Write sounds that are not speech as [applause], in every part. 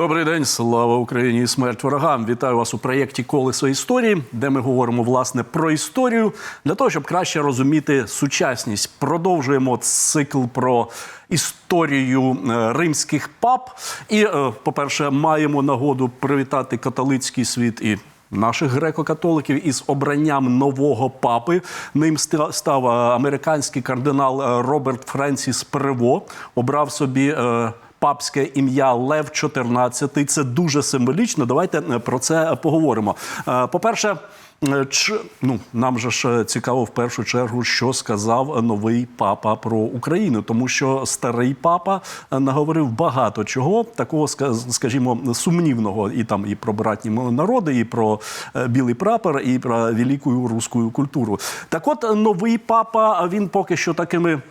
Добрий день, слава Україні і смерть ворогам. Вітаю вас у проєкті Колесо історії, де ми говоримо власне про історію для того, щоб краще розуміти сучасність. Продовжуємо цикл про історію е, римських пап. І, е, по-перше, маємо нагоду привітати католицький світ і. Наших греко-католиків із обранням нового папи ним став е, американський кардинал Роберт Френсіс Прево. Обрав собі папське ім'я Лев XIV. Це дуже символічно. Давайте е, про це поговоримо. Е, По-перше, е, ч, ну, нам же ж е, цікаво в першу чергу, що сказав новий папа про Україну, тому що старий папа е, наговорив багато чого, такого, скажімо, сумнівного, і там і про братні народи, і про е, білий прапор, і про велику руську культуру. Так, от е, новий папа він поки що такими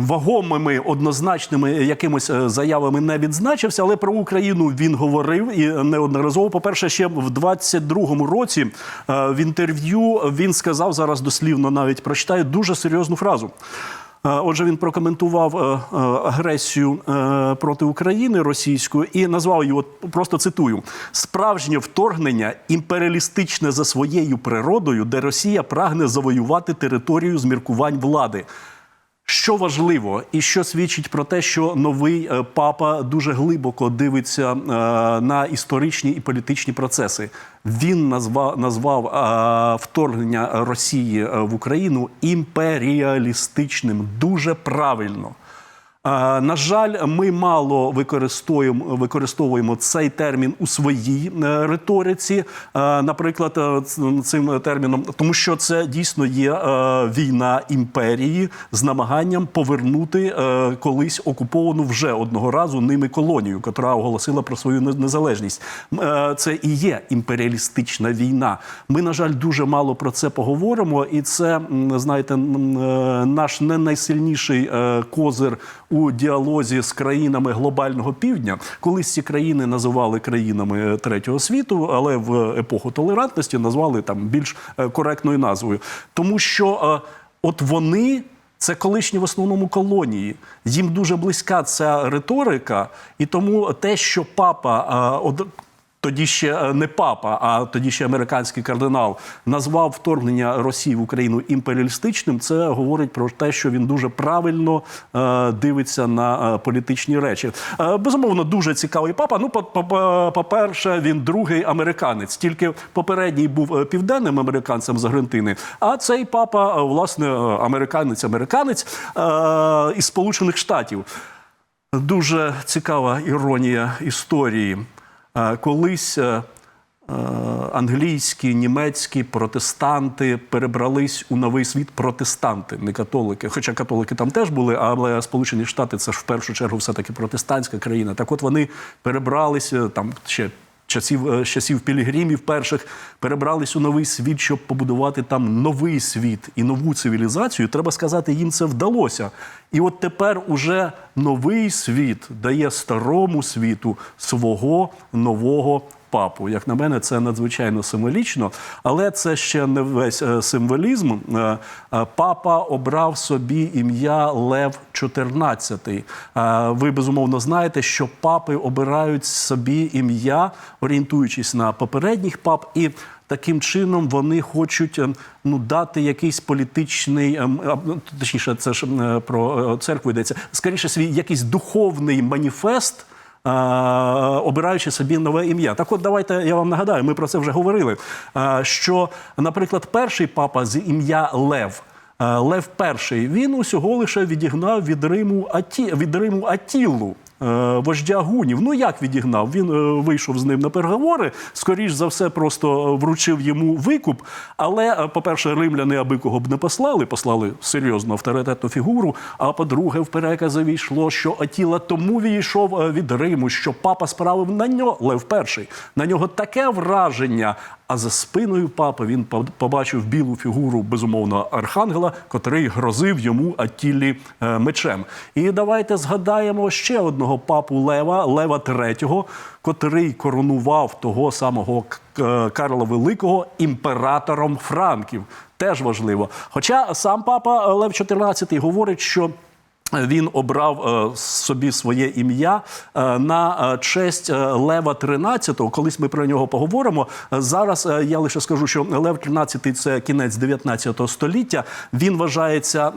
вагомими однозначними якимось е, заявами не відзначився, але про Україну він говорив і неодноразово. По перше, ще в 22-му році е, в інтерв'ю він сказав зараз дослівно, навіть прочитаю дуже серйозну фразу. Е, Отже, він прокоментував е, е, агресію е, проти України російською і назвав от просто цитую: справжнє вторгнення імперіалістичне за своєю природою, де Росія прагне завоювати територію з міркувань влади. Що важливо, і що свідчить про те, що новий е, папа дуже глибоко дивиться е, на історичні і політичні процеси. Він назвав назвав е, вторгнення Росії в Україну імперіалістичним. Дуже правильно. Е, На жаль, ми мало використовуємо, використовуємо цей термін у своїй е, риториці, е, наприклад, цим терміном, тому що це дійсно є війна імперії з намаганням повернути колись окуповану вже одного разу ними колонію, яка оголосила про свою незалежність. Це і є імперіалістична війна. Ми, на жаль, дуже мало про це поговоримо, і це знаєте, наш не найсильніший козир у діалозі з країнами глобального півдня. Колись ці країни називали країнами третього світу, але в епоху толерантності назвали там більш е, коректною назвою, тому що е, от вони. Це колишні в основному колонії. Їм дуже близька ця риторика, і тому те, що папа е, тоді ще е, не папа, а тоді ще американський кардинал назвав вторгнення Росії в Україну імперіалістичним. Це говорить про те, що він дуже правильно е, дивиться на е, політичні речі. Безумовно, дуже цікавий папа. Ну, по- по-перше, він другий американець. Тільки попередній був південним американцем з Аргентини. А цей папа, власне, американець-американець е, із Сполучених Штатів. Дуже цікава іронія історії. Е, Колись е, е, англійські, німецькі протестанти перебрались у новий світ протестанти, не католики. Хоча католики там теж були, але Сполучені Штати це ж в першу чергу все-таки протестантська країна. Так от вони перебралися там ще. Часів е, часів пілігримів перших перебрались у новий світ, щоб побудувати там новий світ і нову цивілізацію. Треба сказати, їм це вдалося. І от тепер уже новий світ дає старому світу свого нового папу. Як на мене, це надзвичайно символічно, але це ще не весь е, символізм. Е, е, Папа обрав собі ім'я Лев XIV. Е, Ви безумовно знаєте, що папи обирають собі ім'я, орієнтуючись на попередніх пап і. Таким чином вони хочуть ну дати якийсь політичний, ем, ну, точніше, це ж про церкву йдеться. Скоріше свій якийсь духовний маніфест. Обираючи собі нове ім'я, так от давайте я вам нагадаю, ми про це вже говорили. Що, наприклад, перший папа з ім'я Лев, Лев І, він усього лише відігнав від Риму Аті, від Риму Атілу. Е, Вождя гунів. Ну як відігнав? Він е, вийшов з ним на переговори. Скоріш за все, просто вручив йому викуп. Але, е, по-перше, римляни аби кого б не послали, послали серйозну авторитетну фігуру. А по-друге, в перекази йшло, що Атіла тому відійшов е, від Риму, що папа справив на нього Лев І, на нього таке враження. А за спиною папи він побачив білу фігуру безумовно архангела, котрий грозив йому Аттілі е, мечем. І давайте згадаємо ще одного папу Лева, Лева III, котрий коронував того самого е, Карла Великого імператором Франків. Теж важливо. Хоча сам папа Лев XIV говорить, що Він обрав е, собі своє ім'я е, на е, честь Лева XIII. Колись ми про нього поговоримо. Зараз я лише скажу, що Лев XIII – це кінець 19 століття. Він вважається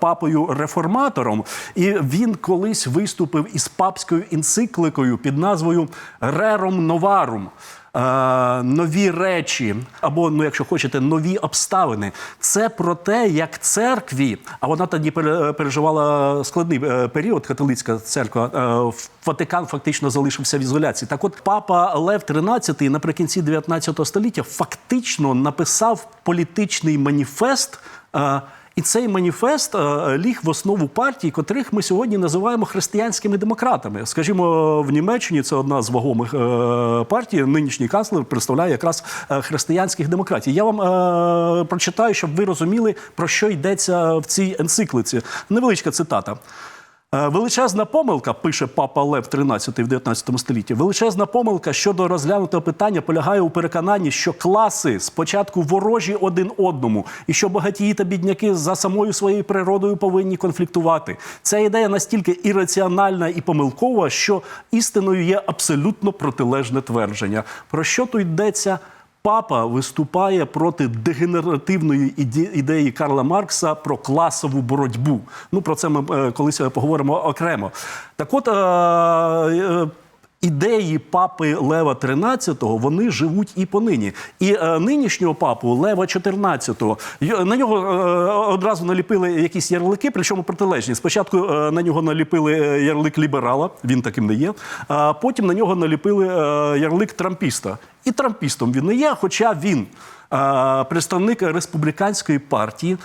папою реформатором, і він колись виступив із папською енцикликою під назвою Рером Новарум. Е, нові речі, або, ну, якщо хочете, нові обставини. Це про те, як церкві, а вона тоді пере- переживала складний е, період, католицька церква. е, Ватикан фактично залишився в ізоляції. Так от папа Лев XIII наприкінці 19 століття фактично написав політичний маніфест. І цей маніфест е, ліг в основу партій, котрих ми сьогодні називаємо християнськими демократами. Скажімо, в Німеччині це одна з вагомих е, партій. Нинішній канцлер представляє якраз е, християнських демократів. Я вам прочитаю, щоб ви розуміли, про що йдеться в цій енциклиці. Невеличка цитата. Е, Величезна помилка, пише папа Лев XIII в 19 столітті. Величезна помилка щодо розглянутого питання полягає у переконанні, що класи спочатку ворожі один одному, і що багатії та бідняки за самою своєю природою повинні конфліктувати. Ця ідея настільки ірраціональна і помилкова, що істиною є абсолютно протилежне твердження. Про що тут йдеться? Папа виступає проти дегенеративної ідеї Карла Маркса про класову боротьбу. Ну про це ми е, колись е, поговоримо окремо. Так, от. Ідеї папи Лева XIII, вони живуть і понині. І е, нинішнього папу Лева XIV, на нього е, одразу наліпили якісь ярлики, причому протилежні. Спочатку е, на нього наліпили е, ярлик ліберала, він таким не є. А потім на нього наліпили е, ярлик трампіста. І трампістом він не є, хоча він е, представник республіканської партії.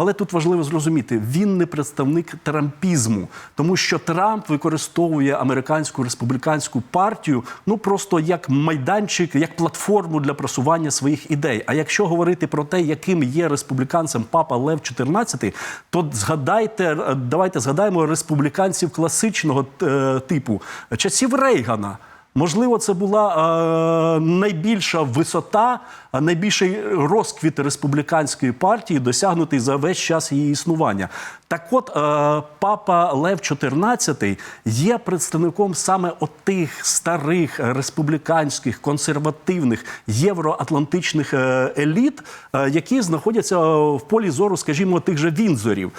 Але тут важливо зрозуміти, він не представник трампізму, тому що Трамп використовує американську республіканську партію ну просто як майданчик, як платформу для просування своїх ідей. А якщо говорити про те, яким є республіканцем папа Лев XIV, то згадайте, е, давайте згадаємо республіканців класичного е, типу часів Рейгана. Можливо, це була е, найбільша висота, а найбільший розквіт республіканської партії, досягнутий за весь час її існування. Так от, е, папа Лев XIV є представником саме отих старих республіканських, консервативних євроатлантичних е, еліт, е, які знаходяться в полі зору, скажімо, тих же Вінзорів.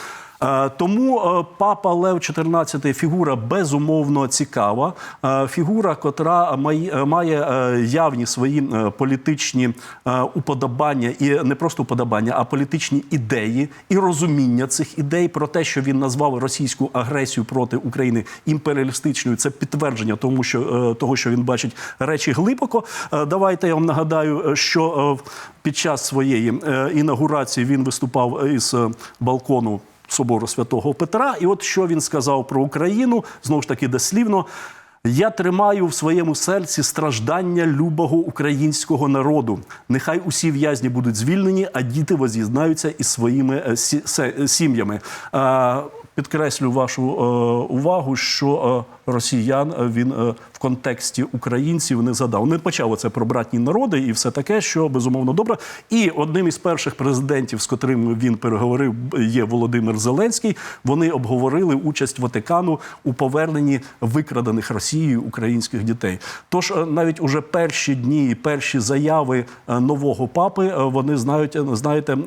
Е, Тому е, папа Лев XIV фігура безумовно цікава. Е, Фігура, котра має, явні свої політичні уподобання, і не просто уподобання, а політичні ідеї і розуміння цих ідей про те, що він назвав російську агресію проти України імперіалістичною. Це підтвердження тому, що того, що він бачить речі глибоко. Давайте я вам нагадаю, що під час своєї інаугурації він виступав із балкону собору святого Петра. І от що він сказав про Україну, знову ж таки дослівно. Я тримаю в своєму серці страждання любого українського народу. Нехай усі в'язні будуть звільнені, а діти воз'єднаються із своїми е, се- сім'ями. Підкреслю вашу е, увагу, що е, росіян е, він в контексті українців не задав. Не почав це про братні народи і все таке, що безумовно добре. І одним із перших президентів, з котрим він переговорив, є Володимир Зеленський. Вони обговорили участь Ватикану у поверненні викрадених Росією українських дітей. Тож навіть уже перші дні, перші заяви нового папи, вони знають, знаєте.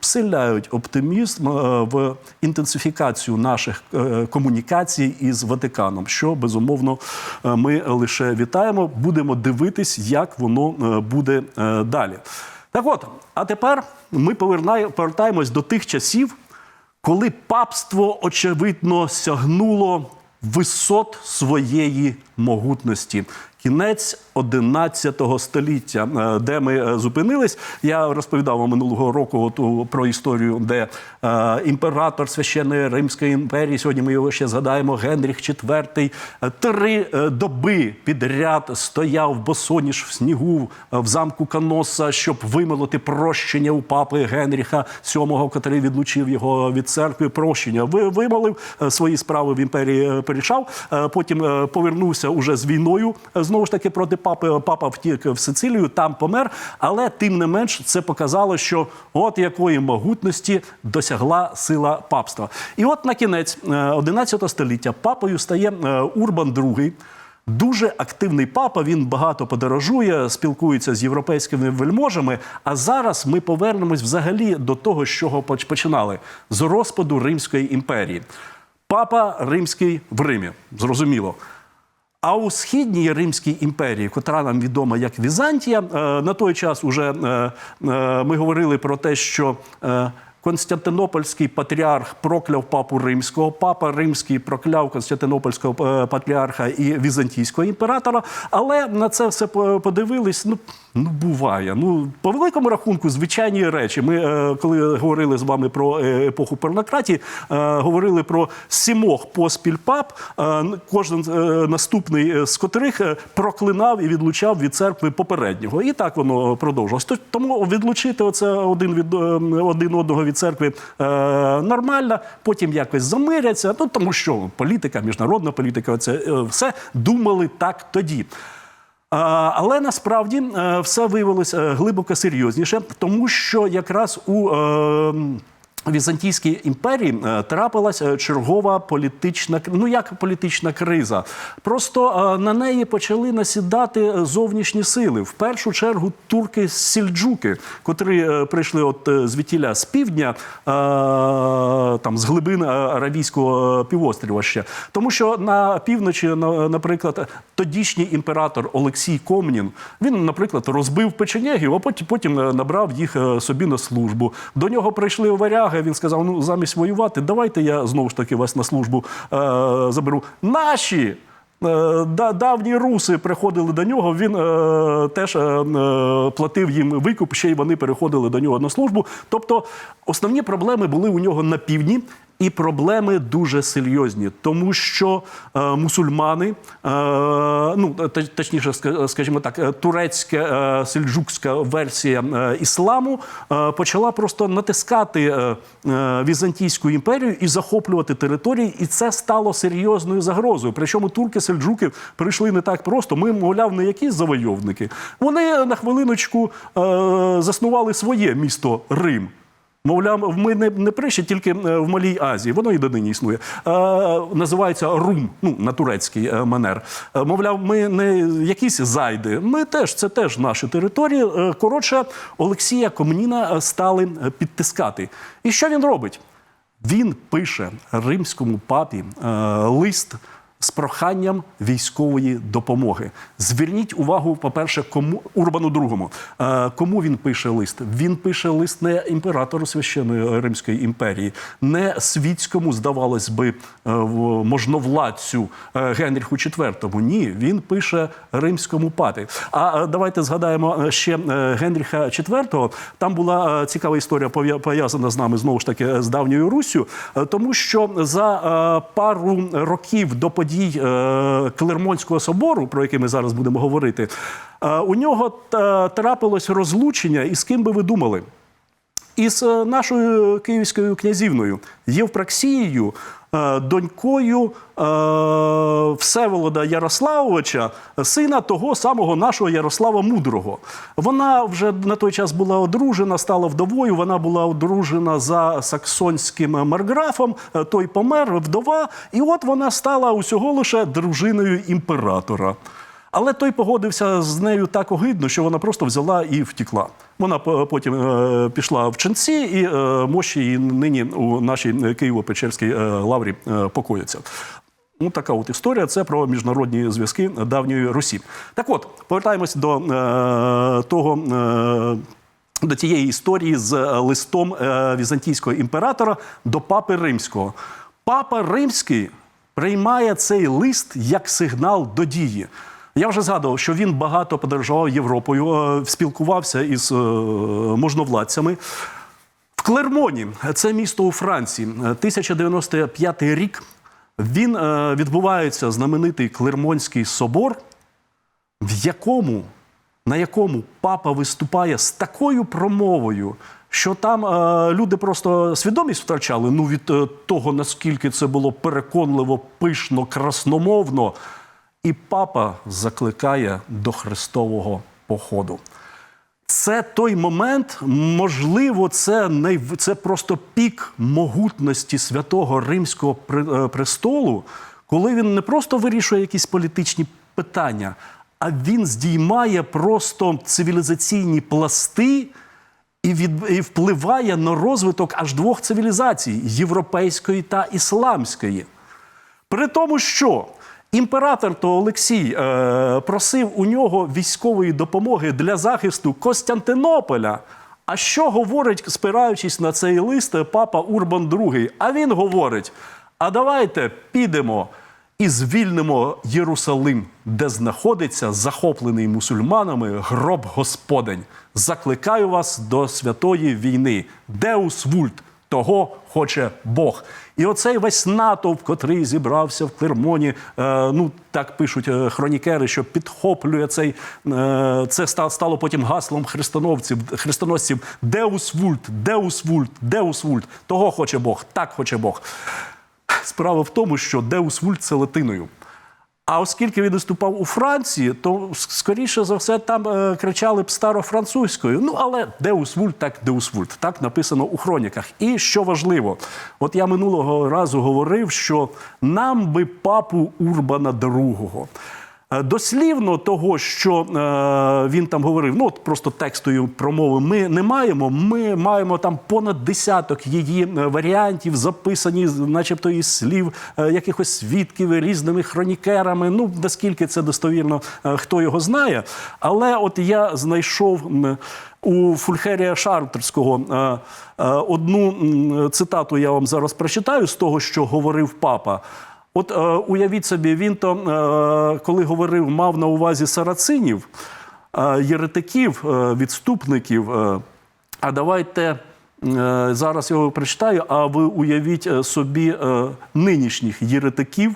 Вселяють оптимізм е, в інтенсифікацію наших е, комунікацій із Ватиканом, що безумовно е, ми лише вітаємо. Будемо дивитись, як воно буде далі. Так от, а тепер ми повертаємось до тих часів, коли папство очевидно сягнуло висот своєї могутності. Кінець 11 століття, е, де ми е, зупинились. Я розповідав вам минулого року оту, про історію, де е, імператор священної Римської імперії, сьогодні ми його ще згадаємо, Генріх IV, три доби підряд стояв босоніж в снігу в замку Каноса, щоб вимолити прощення у папи Генріха VII, котрий відлучив його від церкви. Прощення Ви- вимолив свої справи в імперії, порішав. Потім повернувся уже з війною знову ж таки проти папи. Папа втік в Сицилію, там помер. Але тим не менш це показало, що от якої могутності досягла сила папства. І от на кінець е, 11 століття папою стає е, Урбан II. Дуже активний папа. Він багато подорожує, спілкується з європейськими вельможами. А зараз ми повернемось взагалі до того, з чого поч- починали з розпаду Римської імперії. Папа Римський в Римі, зрозуміло. А у східній Римській імперії, котра нам відома як Візантія, е, на той час уже е, е, ми говорили про те, що Константинопольський патріарх прокляв папу римського, папа римський прокляв Константинопольського патріарха і візантійського імператора. Але на це все по- подивились. Ну, ну буває. Ну по великому рахунку, звичайні речі. Ми е, коли говорили з вами про е, епоху порнократії, е, говорили про сімох поспіль пап. е, Кожен е, наступний е, з котрих е, проклинав і відлучав від церкви попереднього. І так воно продовжилось. Тому відлучити оце один від один одного від церкви е, нормально, потім якось замиряться. Ну тому що політика, міжнародна політика, це все думали так тоді. Але насправді е, все виявилось глибоко серйозніше, тому що якраз у е, Візантійській імперії е, трапилась е, чергова політична ну як політична криза. Просто е, на неї почали насідати зовнішні сили. В першу чергу турки сільджуки, котрі прийшли от звідтіля з півдня, там з глибин Аравійського півострова ще. Тому що на півночі, наприклад, тодішній імператор Олексій Комнін, він, наприклад, розбив печенегів, а потім, потім набрав їх собі на службу. До нього прийшли варяги. Він сказав: ну замість воювати, давайте я знову ж таки вас на службу е, заберу. Наші. е, Давні руси приходили до нього, він е, теж е, е, платив їм викуп, ще й вони переходили до нього на службу. Тобто основні проблеми були у нього на півдні, і проблеми дуже серйозні, тому що е, мусульмани, е, ну точніше, скажімо так, е, турецька е, сельджукська версія е, ісламу е, почала просто натискати е, е, Візантійську імперію і захоплювати території, і це стало серйозною загрозою. Причому турки сельджуки прийшли не так просто. Ми, мовляв, не якісь завойовники. Вони на хвилиночку е, заснували своє місто Рим. Мовляв, ми не, не прийшли тільки е, в Малій Азії, воно і донині існує. Е, називається Рум, ну на турецький е, манер. Е, мовляв, ми не якісь зайди. Ми теж це теж наші території. Коротше, Олексія Комніна стали підтискати. І що він робить? Він пише римському папі е, лист з проханням військової допомоги. Зверніть увагу, по-перше, кому Урбану другому. Е, кому він пише лист? Він пише лист не імператору священної Римської імперії, не світському, здавалось би, е, можновладцю е, Генріху IV. Ні, він пише римському папі. А е, давайте згадаємо е, ще е, Генріха IV. Там була е, цікава історія пов'я- пов'язана з нами знову ж таки е, з давньою Руссю, е, тому що за е, пару років до подій е, Клермонського собору, про який ми зараз будемо говорити, е, у нього трапилось розлучення. І з ким би ви думали? із е, нашою київською князівною Євпраксією, донькою е, Всеволода Ярославовича, сина того самого нашого Ярослава Мудрого. Вона вже на той час була одружена, стала вдовою. Вона була одружена за саксонським марграфом. е, Той помер, вдова, і от вона стала усього лише дружиною імператора. Але той погодився з нею так огидно, що вона просто взяла і втікла. Вона потім е, пішла в ченці, і е, мощі її нині у нашій Києво-Печерській е, лаврі е, покояться. Ну, така от історія. Це про міжнародні зв'язки давньої Русі. Так от, повертаємось до е, того. Е, до тієї історії з листом візантійського імператора до папи римського. Папа римський приймає цей лист як сигнал до дії. Я вже згадував, що він багато подорожував Європою, е, спілкувався із е, можновладцями. В Клермоні, це місто у Франції, е, 1095 рік. Він е, відбувається знаменитий Клермонський собор, в якому, на якому папа виступає з такою промовою, що там е, люди просто свідомість втрачали ну, від е, того, наскільки це було переконливо, пишно, красномовно. І папа закликає до Христового походу. Це той момент, можливо, це не це просто пік могутності святого Римського е, престолу, коли він не просто вирішує якісь політичні питання, а він здіймає просто цивілізаційні пласти і, від, і впливає на розвиток аж двох цивілізацій європейської та ісламської. При тому, що імператор то Олексій е, просив у нього військової допомоги для захисту Костянтинополя. А що говорить, спираючись на цей лист, папа Урбан II? А він говорить: а давайте підемо і звільнимо Єрусалим, де знаходиться захоплений мусульманами гроб Господень. Закликаю вас до святої війни. Деус вульт. Того хоче Бог. І оцей весь натовп, котрий зібрався в Клермоні, е, ну так пишуть е, хронікери, що підхоплює цей е, це стало потім гаслом хрестоносців, хрестоносців Деус вульт, Деус вульт, Деус вульт. Того хоче Бог, так хоче Бог. Справа в тому, що Деус вульт це латиною. А оскільки він виступав у Франції, то скоріше за все там е, кричали б старофранцузькою. Ну але Деус Вульт, так Деус Вульт, так написано у хроніках. І що важливо, от я минулого разу говорив, що нам би папу Урбана II. Е, Дослівно того, що е, він там говорив, ну от просто текстою промови ми не маємо. Ми маємо там понад десяток її е, варіантів, записані, начебто, із слів якихось свідків різними хронікерами. Ну наскільки це достовірно, хто його знає. Але от я знайшов у Фульхерія Шартерського одну цитату. Я вам зараз прочитаю з того, що говорив папа. От е, уявіть собі, він то, е, коли говорив, мав на увазі сарацинів, е, єретиків, е, відступників. Е, а давайте е, зараз його прочитаю, а ви уявіть е, собі е, нинішніх єретиків,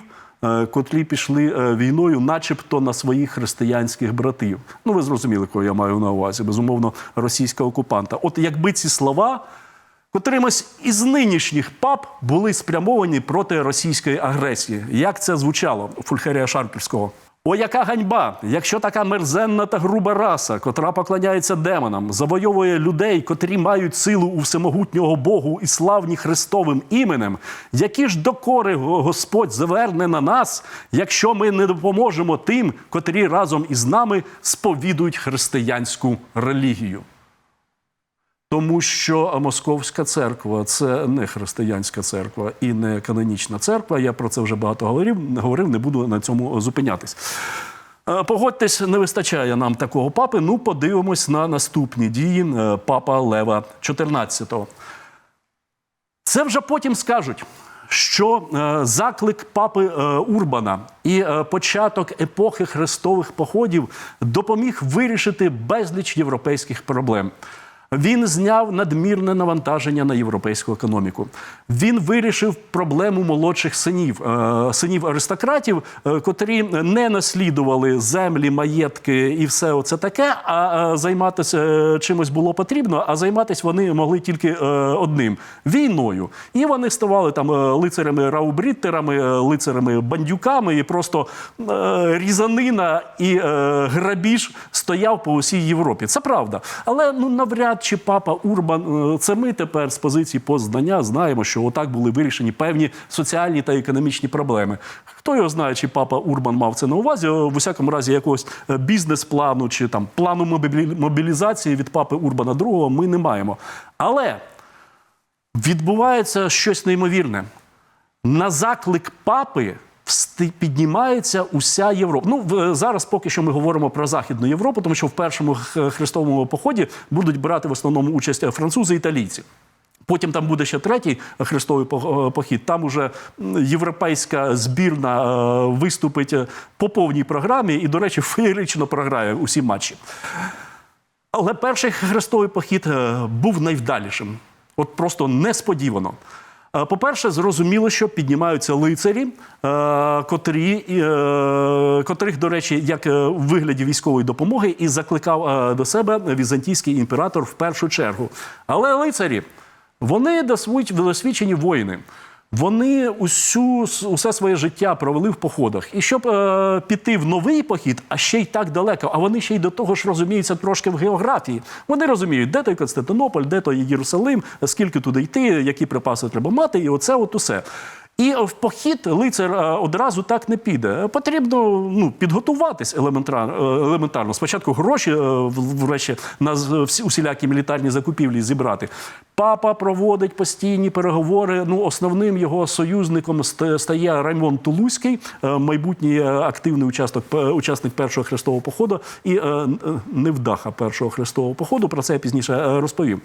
котрі пішли війною, начебто на своїх християнських братів. Ну, ви зрозуміли, кого я маю на увазі, безумовно, російського окупанта. От якби ці слова котримось із нинішніх пап були спрямовані проти російської агресії. Як це звучало у Фульхерія Шарпільського? О, яка ганьба! Якщо така мерзенна та груба раса, котра поклоняється демонам, завойовує людей, котрі мають силу у всемогутнього Богу і славні Христовим іменем, які ж докори Господь заверне на нас, якщо ми не допоможемо тим, котрі разом із нами сповідують християнську релігію. Тому що Московська церква це не християнська церква і не канонічна церква. Я про це вже багато говорив, не буду на цьому зупинятись. Е, Погодьтесь, не вистачає нам такого папи. Ну, подивимось на наступні дії е, папа Лева XIV. Це вже потім скажуть, що е, заклик папи Урбана і початок епохи хрестових походів допоміг вирішити безліч європейських проблем. Він зняв надмірне навантаження на європейську економіку. Він вирішив проблему молодших синів, е, синів аристократів, е, котрі не наслідували землі, маєтки і все оце таке. А е, займатися чимось було потрібно, а займатися вони могли тільки одним війною. І вони ставали там лицарями раубріттерами, лицарями бандюками, і просто різанина і грабіж стояв по усій Європі. Це правда. Але ну навряд чи папа Урбан, е, це ми тепер з позиції познання знаємо, що отак були вирішені певні соціальні та економічні проблеми. Хто його знає, чи папа Урбан мав це на увазі? В усякому разі, якогось е, бізнес-плану чи там плану мобілізації від папи Урбана II ми не маємо. Але відбувається щось неймовірне. На заклик папи піднімається уся Європа. Ну зараз поки що ми говоримо про Західну Європу, тому що в першому хрестовому поході будуть брати в основному участь е, французи і італійці. Потім там буде ще третій хрестовий е, похід. Там уже європейська збірна е, виступить по повній програмі і, до речі, [laughs] феєрично програє усі матчі. Але перший хрестовий похід був найвдалішим. От просто несподівано. Е, По-перше, зрозуміло, що піднімаються лицарі, е, котрі, е, котрих, до речі, як у вигляді військової допомоги, і закликав до себе візантійський імператор в першу чергу. Але лицарі, вони досвідч- досвідчені воїни. Вони усю усе своє життя провели в походах. І щоб е, піти в новий похід, а ще й так далеко, а вони ще й до того ж розуміються трошки в географії. Вони розуміють, де той Константинополь, де той Єрусалим, скільки туди йти, які припаси треба мати, і оце от усе. І в похід лицар е, одразу так не піде. Потрібно ну, підготуватись елементарно. елементарно. Спочатку гроші, е, врешті, на усілякі мілітарні закупівлі зібрати. Папа проводить постійні переговори. Ну, основним його союзником стає Раймон Тулузький, е, майбутній е, активний учасник, учасник першого хрестового походу і е, е, невдаха першого хрестового походу. Про це я пізніше е, розповім.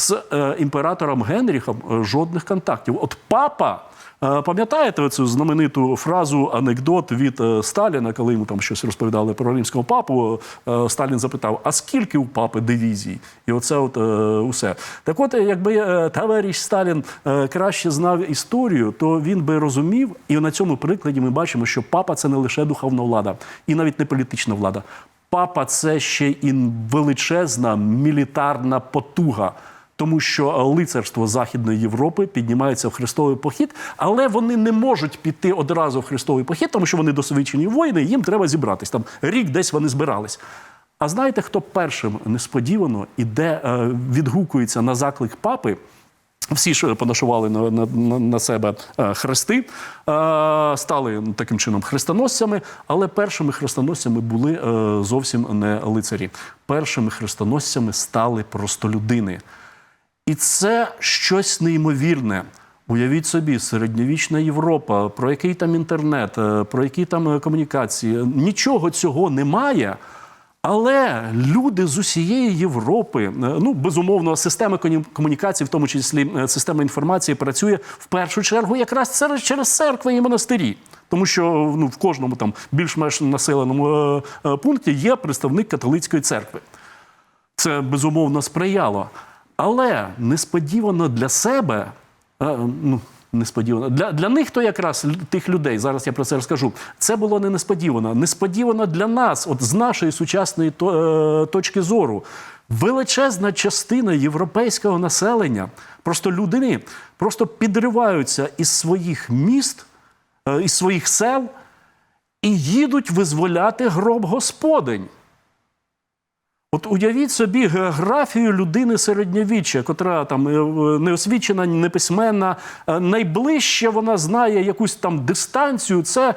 З е, імператором Генріхом е, жодних контактів. От папа. е, Пам'ятаєте цю знамениту фразу анекдот від Сталіна, коли йому там щось розповідали про римського папу? Сталін запитав: а скільки у папи дивізій? І оце от усе. Так от, якби товариш Сталін краще знав історію, то він би розумів, і на цьому прикладі ми бачимо, що папа це не лише духовна влада, і навіть не політична влада. Папа це ще і величезна мілітарна потуга. Тому що лицарство Західної Європи піднімається в хрестовий похід, але вони не можуть піти одразу в хрестовий похід, тому що вони досвідчені воїни, їм треба зібратись. Там рік десь вони збирались. А знаєте, хто першим несподівано іде, е, відгукується на заклик папи? Всі ж понашували на, на, на- себе е, хрести, е, стали таким чином хрестоносцями, але першими хрестоносцями були зовсім не лицарі. Першими хрестоносцями стали простолюдини. І це щось неймовірне. Уявіть собі, середньовічна Європа, про який там інтернет, е, про які там е, комунікації. Нічого цього немає. Але люди з усієї Європи, е, ну безумовно, система комунікації, в тому числі система інформації, працює в першу чергу якраз через церкви і монастирі. Тому що ну, в кожному там більш-менш населеному пункті є представник католицької церкви. Це безумовно сприяло. Але несподівано для себе, е, ну, несподівано, для, для них то якраз тих людей, зараз я про це розкажу, це було не несподівано. Несподівано для нас, от з нашої сучасної е, точки зору. Величезна частина європейського населення, просто людини, просто підриваються із своїх міст, е, із своїх сел і їдуть визволяти гроб Господень. От уявіть собі географію людини середньовіччя, котра там не освічена, неосвічена, неписьменна, е, найближче вона знає якусь там дистанцію. Це е,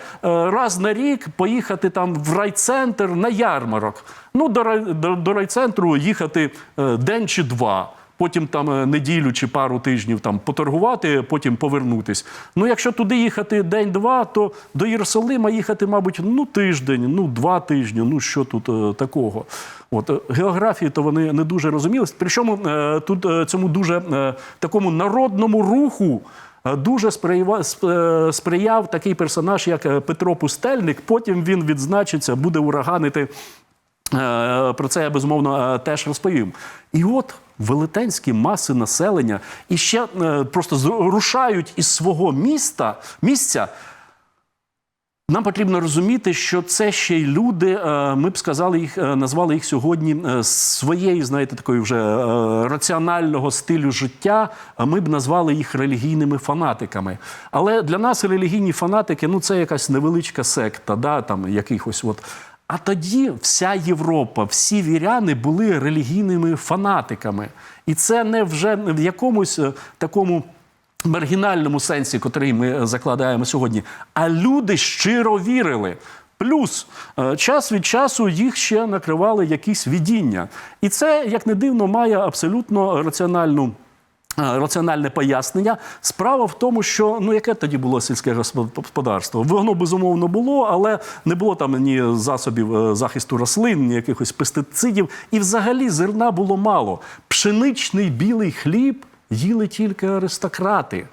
раз на рік поїхати там в райцентр на ярмарок. Ну, до, рай- до, до райцентру їхати е, день чи два. Потім там е, неділю чи пару тижнів там поторгувати, потім повернутись. Ну, якщо туди їхати день-два, то до Єрусалима їхати, мабуть, ну тиждень, ну два тижні. Ну що тут е, такого? От е, географії то вони не дуже розуміли. Причому тут цьому дуже такому народному руху. Дуже сприяв, сп- такий персонаж, як Петро Пустельник. Потім він відзначиться, буде ураганити Про це я безумовно теж розповім. І от велетенські маси населення і ще е, просто рушають із свого міста місця. Нам потрібно розуміти, що це ще й люди. е, Ми б сказали їх, е, назвали їх сьогодні своєї, знаєте, такої вже раціонального стилю життя. Ми б назвали їх релігійними фанатиками. Але для нас релігійні фанатики ну це якась невеличка секта, да, там якихось от. А тоді вся Європа, всі віряни були релігійними фанатиками. І це не вже в якомусь е, такому маргінальному сенсі, котрий ми закладаємо сьогодні. А люди щиро вірили. Плюс е, час від часу їх ще накривали якісь видіння. І це, як не дивно, має абсолютно раціональну. Е, Раціональне пояснення. Справа в тому, що ну яке тоді було сільське господарство? Воно безумовно було, але не було там ні засобів е, захисту рослин, ні якихось пестицидів. І взагалі зерна було мало. Пшеничний білий хліб їли тільки аристократи.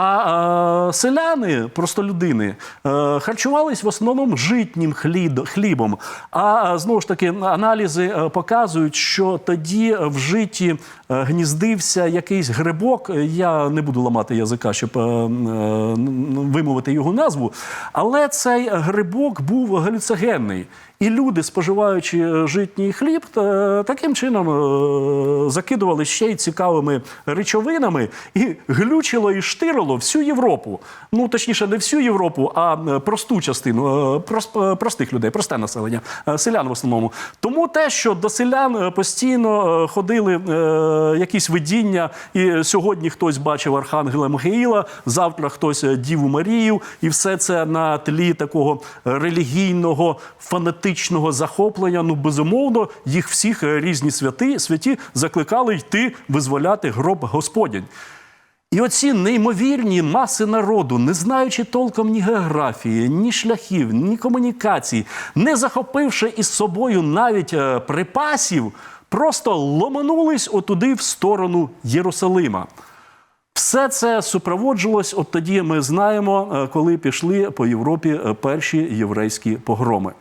А селяни, просто людини, е, харчувались в основному житнім хлібом. А знову ж таки, аналізи е, показують, що тоді в житті е, гніздився якийсь грибок. Я не буду ламати язика, щоб вимовити його назву. Але цей грибок був галюцигенний. І люди, споживаючи е, житній хліб, таким чином е, закидували ще й цікавими речовинами і глючило і штирило всю Європу. Ну точніше, не всю Європу, а е, просту частину е, прос- е, простих людей, просте населення, е, селян в основному. Тому те, що до селян е, постійно е, ходили е, якісь видіння, і сьогодні хтось бачив Архангела Михаїла, завтра хтось е, Діву Марію, і все це на тлі такого релігійного фанатичного захоплення. Ну безумовно, їх всіх е, різні святи святі закликали йти визволяти гроб Господень. І оці неймовірні маси народу, не знаючи толком ні географії, ні шляхів, ні комунікацій, не захопивши із собою навіть е, припасів, просто ломанулись отуди в сторону Єрусалима. Все це супроводжувалось. От тоді ми знаємо, е, коли пішли по Європі е, перші єврейські погроми.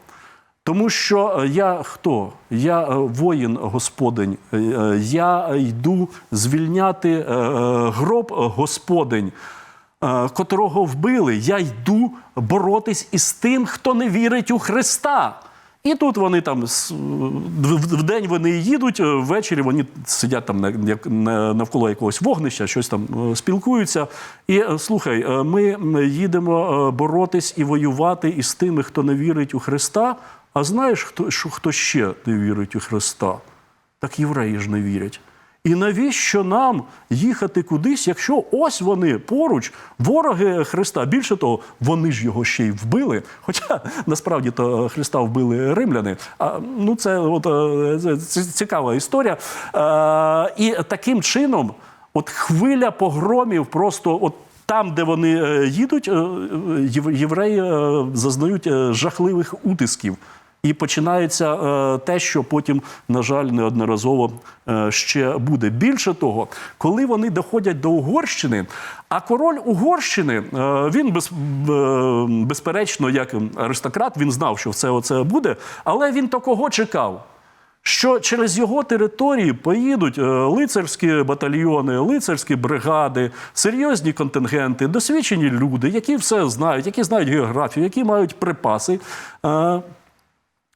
Тому що е, я хто? Я е, воїн Господень. Е, Я йду звільняти гроб Господень, котрого вбили. Я йду боротись із тим, хто не вірить у Христа. І тут вони там в день вони їдуть, ввечері вони сидять там навколо якогось вогнища, щось там спілкуються. І слухай, ми їдемо боротись і воювати із тими, хто не вірить у Христа. А знаєш, хто, що, хто ще не вірить у Христа? Так євреї ж не вірять. І навіщо нам їхати кудись, якщо ось вони поруч, вороги Христа? Більше того, вони ж його ще й вбили. Хоча насправді то Христа вбили римляни. А, ну, це от, е, це- цікава історія. Е, і таким чином, от хвиля погромів просто от. Там, де вони е, їдуть, єв- євреї зазнають жахливих утисків. І починається е, те, що потім, на жаль, неодноразово е, ще буде. Більше того, коли вони доходять до Угорщини, а король Угорщини, е, він без, безперечно, як аристократ, він знав, що все оце буде, але він то кого чекав? що через його території поїдуть лицарські батальйони, лицарські бригади, серйозні контингенти, досвідчені люди, які все знають, які знають географію, які мають припаси.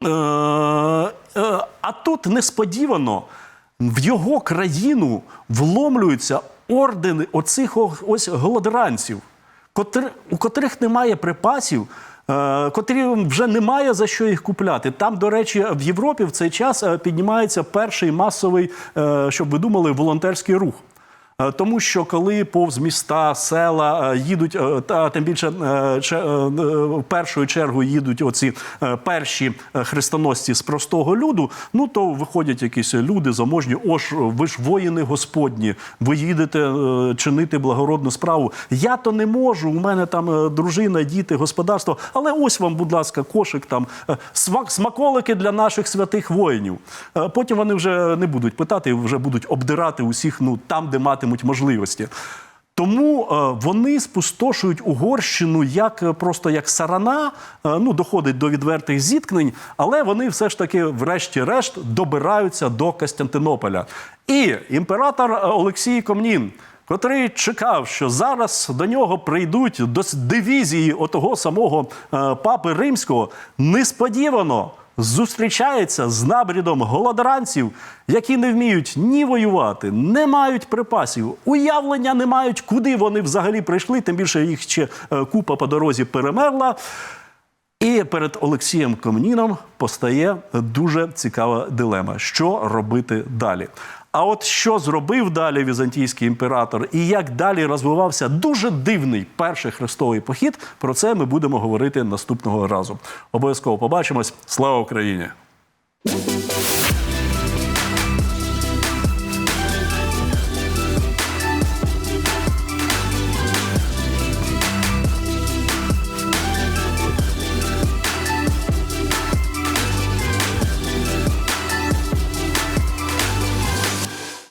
Е, е, А тут несподівано в його країну вломлюються ордени оцих ось голодранців, у котрих немає припасів. е, Котрі вже немає за що їх купляти. Там, до речі, в Європі в цей час піднімається перший масовий, щоб ви думали, волонтерський рух. Е, Тому що коли повз міста, села е, їдуть, е, та тим більше в першу чергу їдуть оці перші хрестоносці з простого люду, ну то виходять якісь люди заможні. Ож ви ж воїни Господні, ви їдете чинити благородну справу. Я то не можу. У мене там дружина, діти, господарство. Але ось вам, будь ласка, кошик там смак- смаколики для наших святих воїнів. Потім вони вже не будуть питати, вже будуть обдирати усіх ну там, де матимуть можливості. Тому е, вони спустошують Угорщину як е, просто як сарана, е, ну доходить до відвертих зіткнень, але вони все ж таки, врешті-решт, добираються до Костянтинополя. І імператор Олексій Комнін, котрий чекав, що зараз до нього прийдуть до дивізії отого самого папи римського, несподівано зустрічається з набрідом голодранців, які не вміють ні воювати, не мають припасів, уявлення не мають, куди вони взагалі прийшли. Тим більше їх ще е, купа по дорозі перемерла. І перед Олексієм Комніном постає дуже цікава дилема: що робити далі. А от що зробив далі візантійський імператор, і як далі розвивався дуже дивний перший хрестовий похід, про це ми будемо говорити наступного разу. Обов'язково побачимось. Слава Україні!